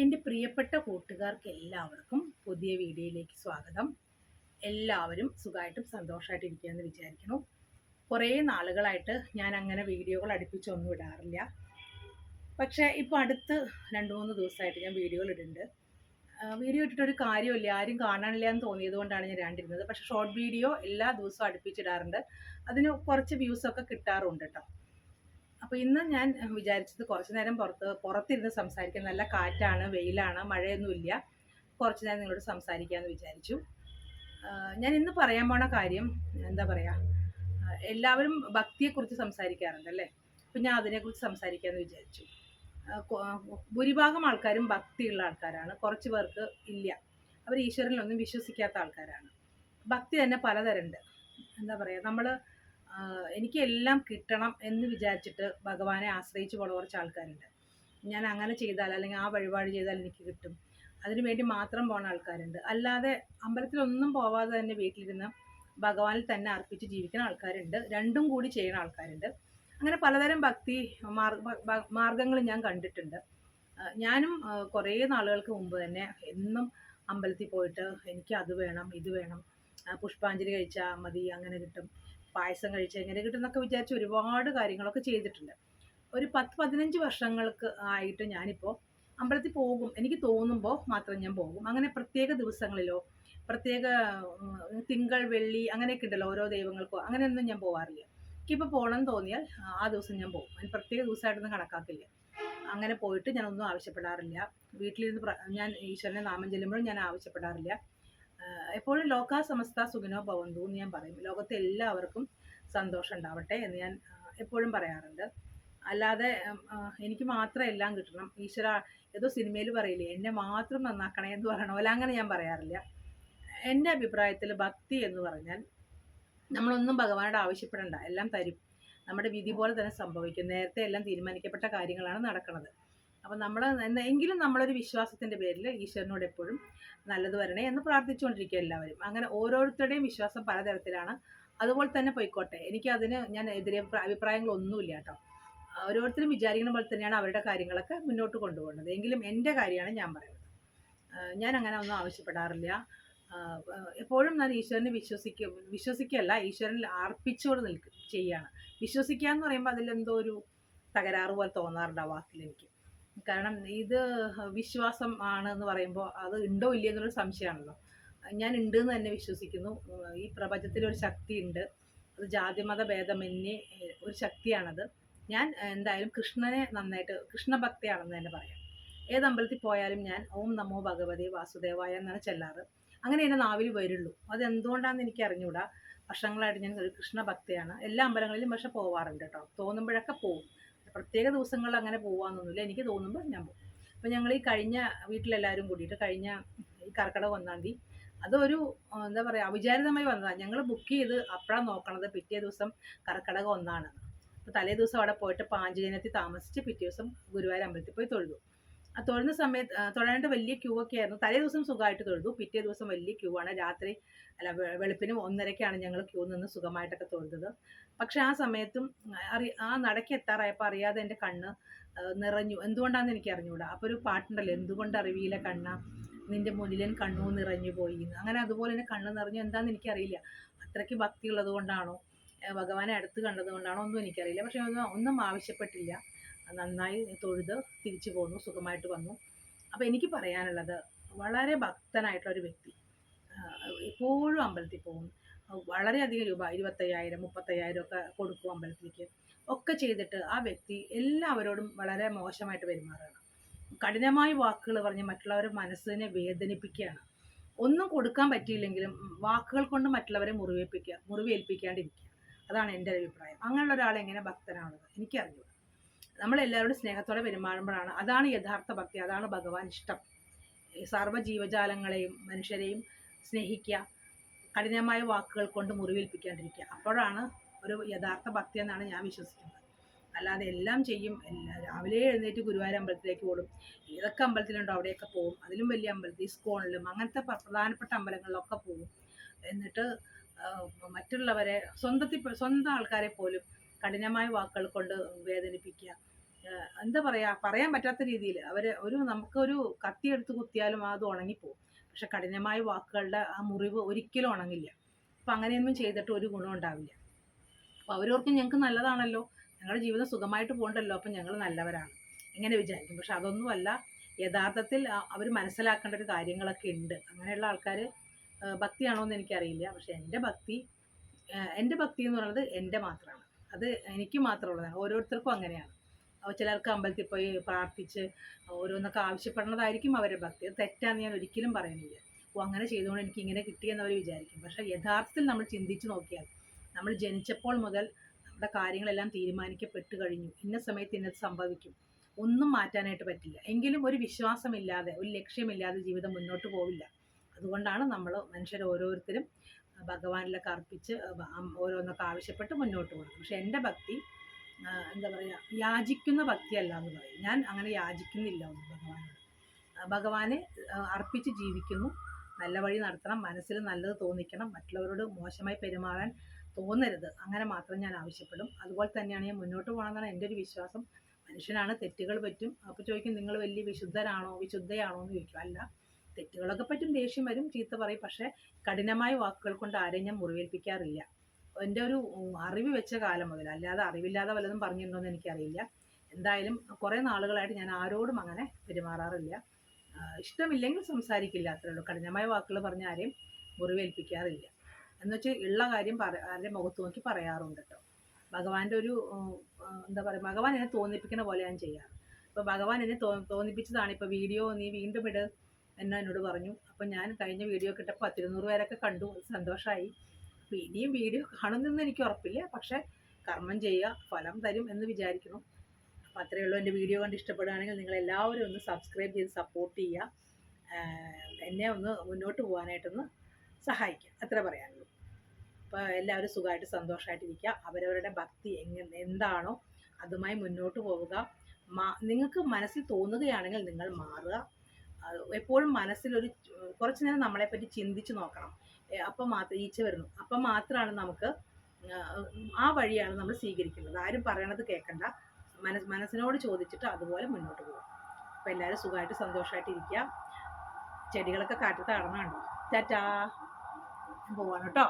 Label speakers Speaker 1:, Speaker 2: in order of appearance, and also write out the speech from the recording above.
Speaker 1: എന്റെ പ്രിയപ്പെട്ട കൂട്ടുകാർക്ക് എല്ലാവർക്കും പുതിയ വീഡിയോയിലേക്ക് സ്വാഗതം. എല്ലാവരും സുഖമായിട്ടും സന്തോഷമായിട്ട് ഇരിക്കുകയെന്ന് വിചാരിക്കുന്നു. കുറേ നാളുകളായിട്ട് ഞാൻ അങ്ങനെ വീഡിയോകൾ അടുപ്പിച്ചൊന്നും ഇടാറില്ല. പക്ഷേ ഇപ്പോൾ അടുത്ത് രണ്ട് മൂന്ന് ദിവസമായിട്ട് ഞാൻ വീഡിയോകൾ ഇടുന്നുണ്ട്. വീഡിയോ ഇട്ടിട്ടൊരു കാര്യമില്ല. ആരും കാണാനില്ല എന്ന് തോന്നിയത് കൊണ്ടാണ് ഞാൻ ഇടാണ്ടിരുന്നത്. പക്ഷേ ഷോർട്ട് വീഡിയോ എല്ലാ ദിവസവും അടുപ്പിച്ചിടാറുണ്ട്. അതിന് കുറച്ച് വ്യൂസൊക്കെ കിട്ടാറുണ്ട് കേട്ടോ. അപ്പോൾ ഇന്ന് ഞാൻ വിചാരിച്ചത് കുറച്ചു നേരം പുറത്ത് പുറത്തിരുന്ന് സംസാരിക്കാൻ നല്ല കാറ്റാണ് വെയിലാണ് മഴയൊന്നുമില്ല കുറച്ചു നേരം നിങ്ങളോട് സംസാരിക്കാമെന്ന് വിചാരിച്ചു. ഞാൻ ഇന്ന് പറയാൻ പോണ കാര്യം എന്താ പറയാ എല്ലാവരും ഭക്തിയെക്കുറിച്ച് സംസാരിക്കാറുണ്ട് അല്ലേ അപ്പം ഞാൻ അതിനെക്കുറിച്ച് സംസാരിക്കാമെന്ന് വിചാരിച്ചു. ഭൂരിഭാഗം ആൾക്കാരും ഭക്തിയുള്ള ആൾക്കാരാണ്. കുറച്ച് പേർക്ക് ഇല്ല. അവർ ഈശ്വരനിലൊന്നും വിശ്വസിക്കാത്ത ആൾക്കാരാണ്. ഭക്തി തന്നെ പലതരമുണ്ട്. എന്താ പറയുക നമ്മൾ എനിക്ക് എല്ലാം കിട്ടണം എന്ന് വിചാരിച്ചിട്ട് ഭഗവാനെ ആശ്രയിച്ച് പോണ കുറച്ച് ആൾക്കാരുണ്ട്. ഞാൻ അങ്ങനെ ചെയ്താൽ അല്ലെങ്കിൽ ആ വഴിപാട് ചെയ്താൽ എനിക്ക് കിട്ടും. അതിനു വേണ്ടി മാത്രം പോണ ആൾക്കാരുണ്ട്. അല്ലാതെ അമ്പലത്തിലൊന്നും പോവാതെ തന്നെ വീട്ടിലിരുന്ന് ഭഗവാനിൽ തന്നെ അർപ്പിച്ച് ജീവിക്കുന്ന ആൾക്കാരുണ്ട്. രണ്ടും കൂടി ചെയ്യുന്ന ആൾക്കാരുണ്ട്. അങ്ങനെ പലതരം ഭക്തി മാർഗങ്ങൾ ഞാൻ കണ്ടിട്ടുണ്ട്. ഞാനും കുറേ നാളുകൾക്ക് മുമ്പ് തന്നെ എന്നും അമ്പലത്തിൽ പോയിട്ട് എനിക്ക് അത് വേണം ഇത് വേണം പുഷ്പാഞ്ജലി കഴിച്ചാൽ മതി അങ്ങനെ കിട്ടും. പായസം കഴിച്ച് എങ്ങനെ കിട്ടും എന്നൊക്കെ വിചാരിച്ച് ഒരുപാട് കാര്യങ്ങളൊക്കെ ചെയ്തിട്ടുണ്ട്. ഒരു പത്ത് പതിനഞ്ച് വർഷങ്ങൾക്ക് ആയിട്ട് ഞാനിപ്പോൾ അമ്പലത്തിൽ പോകും. എനിക്ക് തോന്നുമ്പോൾ മാത്രം ഞാൻ പോകും. അങ്ങനെ പ്രത്യേക ദിവസങ്ങളിലോ പ്രത്യേക തിങ്കൾ വെള്ളി അങ്ങനെയൊക്കെ ഉണ്ടല്ലോ ഓരോ ദൈവങ്ങൾക്കോ അങ്ങനെയൊന്നും ഞാൻ പോകാറില്ല എനിക്കിപ്പോൾ പോകണമെന്ന് തോന്നിയാൽ ആ, ദിവസം ഞാൻ പോകും. അതിന് പ്രത്യേക ദിവസമായിട്ടൊന്നും കണക്കാക്കില്ല. അങ്ങനെ പോയിട്ട് ഞാനൊന്നും ആവശ്യപ്പെടാറില്ല. വീട്ടിലിരുന്ന് ഞാൻ ഈശ്വരനെ നാമം ചെല്ലുമ്പോഴും ഞാൻ ആവശ്യപ്പെടാറില്ല. എപ്പോഴും ലോകാ സമസ്ത സുഖിനോ ഭവന്തു എന്ന് ഞാൻ പറയും. ലോകത്തെ എല്ലാവർക്കും സന്തോഷം ഉണ്ടാവട്ടെ എന്ന് ഞാൻ എപ്പോഴും പറയാറുണ്ട്. അല്ലാതെ എനിക്ക് മാത്രം എല്ലാം കിട്ടണം. ഈശ്വര ഏതോ സിനിമയിൽ പറയില്ലേ എന്നെ മാത്രം നന്നാക്കണേ എന്ന് പറയണ പോലെ അങ്ങനെ ഞാൻ പറയാറില്ല. എന്റെ അഭിപ്രായത്തിൽ ഭക്തി എന്ന് പറഞ്ഞാൽ നമ്മളൊന്നും ഭഗവാനോട് ആവശ്യപ്പെടണ്ട. എല്ലാം തരും. നമ്മുടെ വിധി പോലെ തന്നെ സംഭവിക്കും. നേരത്തെ എല്ലാം തീരുമാനിക്കപ്പെട്ട കാര്യങ്ങളാണ് നടക്കുന്നത് അപ്പം നമ്മൾ എങ്കിലും നമ്മളൊരു വിശ്വാസത്തിന്റെ പേരിൽ ഈശ്വരനോട് എപ്പോഴും നല്ലത് വരണേ എന്ന് പ്രാർത്ഥിച്ചുകൊണ്ടിരിക്കുക എല്ലാവരും. അങ്ങനെ ഓരോരുത്തരുടെയും വിശ്വാസം പലതരത്തിലാണ്. അതുപോലെ തന്നെ പോയിക്കോട്ടെ എനിക്ക് അതിന് ഞാൻ എതിരെ പ്ര- അഭിപ്രായങ്ങളൊന്നുമില്ല കേട്ടോ. ഓരോരുത്തരും വിചാരിക്കുന്ന പോലെ തന്നെയാണ് അവരുടെ കാര്യങ്ങളൊക്കെ മുന്നോട്ട് കൊണ്ടുപോകുന്നത്. എങ്കിലും എന്റെ കാര്യമാണ് ഞാൻ പറയുന്നത്. ഞാൻ അങ്ങനെ ഒന്നും ആവശ്യപ്പെടാറില്ല. എപ്പോഴും ഞാൻ ഈശ്വരനെ വിശ്വസിക്കും വിശ്വസിക്കല്ല ഈശ്വരനിൽ അർപ്പിച്ചുകൊണ്ട് നിൽക്കും ചെയ്യാണ്. വിശ്വസിക്കുക എന്ന് പറയുമ്പോൾ അതിലെന്തോ ഒരു തകരാറ് പോലെ തോന്നാറുണ്ട് ആ എനിക്ക് കാരണം ഇത് വിശ്വാസം ആണ് എന്ന് പറയുമ്പോൾ അത് ഉണ്ടോ ഇല്ലയോ എന്നൊരു സംശയമാണല്ലോ. ഞാൻ ഉണ്ട് എന്ന് തന്നെ വിശ്വസിക്കുന്നു. ഈ പ്രപഞ്ചത്തിൽ ഒരു ശക്തി ഉണ്ട് അത് ജാതിമത ഭേദമന്യേ ഒരു ശക്തിയാണത്. ഞാൻ എന്തായാലും കൃഷ്ണനെ നന്നായിട്ട് കൃഷ്ണഭക്തയാണെന്ന് തന്നെ പറയാം. ഏത് അമ്പലത്തിൽ പോയാലും ഞാൻ ഓം നമോ ഭഗവതി വാസുദേവായ എന്നാണ് ചെല്ലാറ്. അങ്ങനെ എന്റെ നാവിൽ വരുള്ളൂ. അത് എന്തുകൊണ്ടാണെന്ന് എനിക്ക് അറിഞ്ഞുകൂടാ വർഷങ്ങളായിട്ട് ഞാൻ ഒരു കൃഷ്ണഭക്തയാണ് എല്ലാ അമ്പലങ്ങളിലും പക്ഷെ പോവാറുണ്ട് കേട്ടോ. തോന്നുമ്പോഴൊക്കെ പോകും പ്രത്യേക ദിവസങ്ങളിൽ അങ്ങനെ പോകാമെന്നൊന്നുമില്ല എനിക്ക് തോന്നുമ്പോൾ ഞാൻ പോകും അപ്പോൾ ഞങ്ങൾ ഈ കഴിഞ്ഞ വീട്ടിലെല്ലാവരും കൂടിയിട്ട് കഴിഞ്ഞ ഈ കർക്കിടക ഒന്നാം തീയതി അതൊരു എന്താ പറയുക അവിചാരിതമായി വന്നതാണ് ഞങ്ങൾ ബുക്ക് ചെയ്ത് അപ്പോഴാണ് നോക്കണത് പിറ്റേ ദിവസം കർക്കിടക ഒന്നാണ് അപ്പോൾ തലേ ദിവസം അവിടെ പോയിട്ട് പാഞ്ചജന്യത്തിൽ താമസിച്ച് പിറ്റേ ദിവസം ഗുരുവായൂർ അമ്പലത്തിൽ പോയി തൊഴുതു. തൊഴുന്ന സമയത്ത് തൊഴാനായിട്ട് വലിയ ക്യൂ ഒക്കെ ആയിരുന്നു. തലേ ദിവസം സുഖമായിട്ട് തൊഴുതു. പിറ്റേ ദിവസം വലിയ ക്യൂ ആണ്. രാത്രി അല്ല വെളുപ്പിനും ഒന്നരയ്ക്കാണ് ഞങ്ങൾ ക്യൂ നിന്ന് സുഖമായിട്ടൊക്കെ തൊഴുതത്. പക്ഷെ ആ സമയത്തും അറി ആ നടക്ക് എത്താറായപ്പോൾ അറിയാതെ എന്റെ കണ്ണ് നിറഞ്ഞു. എന്തുകൊണ്ടാണെന്ന് എനിക്ക് അറിഞ്ഞുകൂടാ അപ്പോൾ ഒരു പാട്ടുണ്ടല്ലോ എന്തുകൊണ്ട് അറിവിയില്ല കണ്ണ? നിന്റെ മുന്നിലൻ കണ്ണു നിറഞ്ഞു പോയി അങ്ങനെ അതുപോലെ തന്നെ കണ്ണ് നിറഞ്ഞു. എന്താണെന്ന് എനിക്കറിയില്ല. അത്രയ്ക്ക് ഭക്തി ഉള്ളത് കൊണ്ടാണോ ഭഗവാനെ അടുത്ത് കണ്ടത് കൊണ്ടാണോ ഒന്നും എനിക്കറിയില്ല. പക്ഷെ ഒന്നും ഒന്നും ആവശ്യപ്പെട്ടില്ല. നന്നായി തൊഴുത് തിരിച്ചു പോന്നു സുഖമായിട്ട് വന്നു. അപ്പോൾ എനിക്ക് പറയാനുള്ളത് വളരെ ഭക്തനായിട്ടുള്ള ഒരു വ്യക്തി. എപ്പോഴും അമ്പലത്തിൽ പോകും. വളരെയധികം രൂപ ഇരുപത്തയ്യായിരം മുപ്പത്തയ്യായിരം ഒക്കെ കൊടുക്കും അമ്പലത്തിലേക്ക്. ഒക്കെ ചെയ്തിട്ട് ആ വ്യക്തി എല്ലാവരോടും വളരെ മോശമായിട്ട് പെരുമാറുകയാണ്. കഠിനമായ വാക്കുകൾ പറഞ്ഞ് മറ്റുള്ളവരുടെ മനസ്സിനെ വേദനിപ്പിക്കുകയാണ്. ഒന്നും കൊടുക്കാൻ പറ്റിയില്ലെങ്കിലും വാക്കുകൾ കൊണ്ട് മറ്റുള്ളവരെ മുറിവേൽപ്പിക്കുക മുറിവേൽപ്പിക്കാണ്ടിരിക്കുക. അതാണ് എന്റെ അഭിപ്രായം. അങ്ങനെയുള്ള ഒരാൾ എങ്ങനെ ഭക്തനാണത് എനിക്കറിഞ്ഞു നമ്മളെല്ലാവരോടും സ്നേഹത്തോടെ പെരുമാറുമ്പോഴാണ്. അതാണ് യഥാർത്ഥ ഭക്തി അതാണ് ഭഗവാൻ ഇഷ്ടം. ഈ സർവ ജീവജാലങ്ങളെയും മനുഷ്യരെയും സ്നേഹിക്കുക കഠിനമായ വാക്കുകൾ കൊണ്ട് മുറിവേൽപ്പിക്കാണ്ടിരിക്കുക. അപ്പോഴാണ് ഒരു യഥാർത്ഥ ഭക്തി എന്നാണ് ഞാൻ വിശ്വസിക്കുന്നത്. അല്ലാതെ എല്ലാം ചെയ്യും. എല്ലാ രാവിലെ എഴുന്നേറ്റ് ഗുരുവായൂർ അമ്പലത്തിലേക്ക് ഓടും. ഏതൊക്കെ അമ്പലത്തിലുണ്ടോ അവിടെയൊക്കെ പോകും അതിലും വലിയ അമ്പലത്തിൽ ഇസ്കോണിലും അങ്ങനത്തെ പ്ര- പ്രധാനപ്പെട്ട അമ്പലങ്ങളിലൊക്കെ പോകും എന്നിട്ട് മറ്റുള്ളവരെ സ്വന്തത്തിൽ സ്വന്തം ആൾക്കാരെ പോലും കഠിനമായ വാക്കുകൾ കൊണ്ട് വേദനിപ്പിക്കുക എന്താ പറയാ പറയാൻ പറ്റാത്ത രീതിയിൽ അവർ ഒരു നമുക്കൊരു കത്തി എടുത്ത് കുത്തിയാലും അത് ഉണങ്ങിപ്പോവും. പക്ഷെ കഠിനമായ വാക്കുകളുടെ ആ മുറിവ് ഒരിക്കലും ഉണങ്ങില്ല. അപ്പം അങ്ങനെയൊന്നും ചെയ്തിട്ട് ഒരു ഗുണം ഉണ്ടാവില്ല. അപ്പോൾ അവരോർക്കും ഞങ്ങൾക്ക് നല്ലതാണല്ലോ. ഞങ്ങളുടെ ജീവിതം സുഖമായിട്ട് പോകണ്ടല്ലോ. അപ്പം ഞങ്ങൾ നല്ലവരാണ്. ഇങ്ങനെ വിചാരിക്കും. പക്ഷെ അതൊന്നുമല്ല. യഥാർത്ഥത്തിൽ അവർ മനസ്സിലാക്കേണ്ട ഒരു കാര്യങ്ങളൊക്കെ ഉണ്ട്. അങ്ങനെയുള്ള ആൾക്കാർ ഭക്തിയാണോ എന്ന് എനിക്കറിയില്ല. പക്ഷെ എന്റെ ഭക്തി എന്റെ ഭക്തി എന്ന് പറയുന്നത് എന്റെ മാത്രമാണ്. അത് എനിക്ക് മാത്രമുള്ളതാണ്. ഓരോരുത്തർക്കും അങ്ങനെയാണ്. ചിലർക്ക് അമ്പലത്തിൽ പോയി പ്രാർത്ഥിച്ച് ഓരോന്നൊക്കെ ആവശ്യപ്പെടുന്നതായിരിക്കും അവരുടെ ഭക്തി. അത് തെറ്റാന്ന് ഞാൻ ഒരിക്കലും പറയുന്നില്ല. അപ്പോൾ അങ്ങനെ ചെയ്തുകൊണ്ട് എനിക്ക് ഇങ്ങനെ കിട്ടിയെന്ന് അവർ വിചാരിക്കും. പക്ഷേ യഥാർത്ഥത്തിൽ നമ്മൾ ചിന്തിച്ച് നോക്കിയാൽ നമ്മൾ ജനിച്ചപ്പോൾ മുതൽ നമ്മുടെ കാര്യങ്ങളെല്ലാം തീരുമാനിക്കപ്പെട്ട് കഴിഞ്ഞു. ഇന്ന സമയത്ത് ഇന്നത് സംഭവിക്കും. ഒന്നും മാറ്റാനായിട്ട് പറ്റില്ല. എങ്കിലും ഒരു വിശ്വാസമില്ലാതെ ഒരു ലക്ഷ്യമില്ലാതെ ജീവിതം മുന്നോട്ട് പോവില്ല. അതുകൊണ്ടാണ് നമ്മൾ മനുഷ്യർ ഓരോരുത്തരും ഭഗവാനിലൊക്കെ അർപ്പിച്ച് ഓരോന്നൊക്കെ ആവശ്യപ്പെട്ട് മുന്നോട്ട് പോകുന്നത് പക്ഷെ എന്റെ ഭക്തി എന്താ പറയുക യാചിക്കുന്ന ഭക്തിയല്ല എന്ന് പറയും. ഞാൻ അങ്ങനെ യാചിക്കുന്നില്ല ഭഗവാനോട്. ഭഗവാനെ അർപ്പിച്ച് ജീവിക്കുന്നു. നല്ല വഴി നടത്തണം. മനസ്സിൽ നല്ലത് തോന്നിക്കണം. മറ്റുള്ളവരോട് മോശമായി പെരുമാറാൻ തോന്നരുത്. അങ്ങനെ മാത്രം ഞാൻ ആവശ്യപ്പെടും. അതുപോലെ തന്നെയാണ് ഞാൻ മുന്നോട്ട് പോകണമെന്നാണ് എന്റെ ഒരു വിശ്വാസം. മനുഷ്യനാണ് തെറ്റുകൾ പറ്റും. അപ്പോൾ ചോദിക്കും നിങ്ങൾ വലിയ വിശുദ്ധരാണോ? വിശുദ്ധയാണോ? എന്ന് ചോദിക്കും. അല്ല തെറ്റുകളൊക്കെ പറ്റും ദേഷ്യം വരും ചീത്ത പറയും. പക്ഷേ കഠിനമായ വാക്കുകൾ കൊണ്ട് ആരെയും ഞാൻ മുറിവേൽപ്പിക്കാറില്ല. എന്റെ ഒരു അറിവ് വെച്ച കാലം മുതൽ അല്ലാതെ അറിവില്ലാതെ വല്ലതും പറഞ്ഞിട്ടുണ്ടോ എന്ന് എനിക്കറിയില്ല. എന്തായാലും കുറേ നാളുകളായിട്ട് ഞാൻ ആരോടും അങ്ങനെ പെരുമാറാറില്ല. ഇഷ്ടമില്ലെങ്കിൽ സംസാരിക്കില്ല അത്രേ ഉള്ളൂ. കഠിനമായ വാക്കുകൾ പറഞ്ഞ ആരെയും മുറിവേൽപ്പിക്കാറില്ല. എന്ന് വെച്ചാൽ ഉള്ള കാര്യം പറ ആരുടെ മുഖത്ത് നോക്കി പറയാറുണ്ട് കേട്ടോ ഭഗവാന്റെ ഒരു എന്താ പറയുക ഭഗവാൻ എന്നെ തോന്നിപ്പിക്കുന്ന പോലെ ഞാൻ ചെയ്യാറ്. അപ്പോൾ ഭഗവാൻ എന്നെ തോ തോന്നിപ്പിച്ചതാണ് ഇപ്പോൾ വീഡിയോ നീ വീണ്ടും ഇട് എന്ന് എന്നോട് പറഞ്ഞു. അപ്പം ഞാൻ കഴിഞ്ഞ വീഡിയോ കിട്ടപ്പോൾ പത്തിരുന്നൂറ് പേരൊക്കെ കണ്ടു സന്തോഷമായി അപ്പോൾ ഇനിയും വീഡിയോ കാണുന്നെന്ന് എനിക്ക് ഉറപ്പില്ല. പക്ഷേ കർമ്മം ചെയ്യുക ഫലം തരും എന്ന് വിചാരിക്കുന്നു. അപ്പോൾ അത്രയേ ഉള്ളൂ എന്റെ വീഡിയോ കണ്ട് ഇഷ്ടപ്പെടുകയാണെങ്കിൽ നിങ്ങൾ എല്ലാവരും ഒന്ന് സബ്സ്ക്രൈബ് ചെയ്ത് സപ്പോർട്ട് ചെയ്യുക. എന്നെ ഒന്ന് മുന്നോട്ട് പോകാനായിട്ടൊന്ന് സഹായിക്കുക. അത്ര പറയാനുള്ളൂ. അപ്പോൾ എല്ലാവരും സുഖമായിട്ട് സന്തോഷമായിട്ടിരിക്കുക. അവരവരുടെ ഭക്തി എങ്ങനെ എന്താണോ അതുമായി മുന്നോട്ട് പോവുക. നിങ്ങൾക്ക് മനസ്സിൽ തോന്നുകയാണെങ്കിൽ നിങ്ങൾ മാറുക. എപ്പോഴും മനസ്സിലൊരു കുറച്ച് നേരം നമ്മളെപ്പറ്റി ചിന്തിച്ച് നോക്കണം. അപ്പം മാത്രം ഈച്ച വരുന്നു. അപ്പം മാത്രമാണ് നമുക്ക് ആ, വഴിയാണ് നമ്മൾ സ്വീകരിക്കുന്നത്. ആരും പറയണത് കേൾക്കണ്ട മനസ് മനസ്സിനോട് ചോദിച്ചിട്ട് അതുപോലെ മുന്നോട്ട് പോകും. അപ്പോൾ എല്ലാവരും സുഖമായിട്ട് സന്തോഷമായിട്ട് ഇരിക്കുക. ചെടികളൊക്കെ കാറ്റത്ത് കടന്നുണ്ടോ ഞാൻ പോവാണ് കേട്ടോ.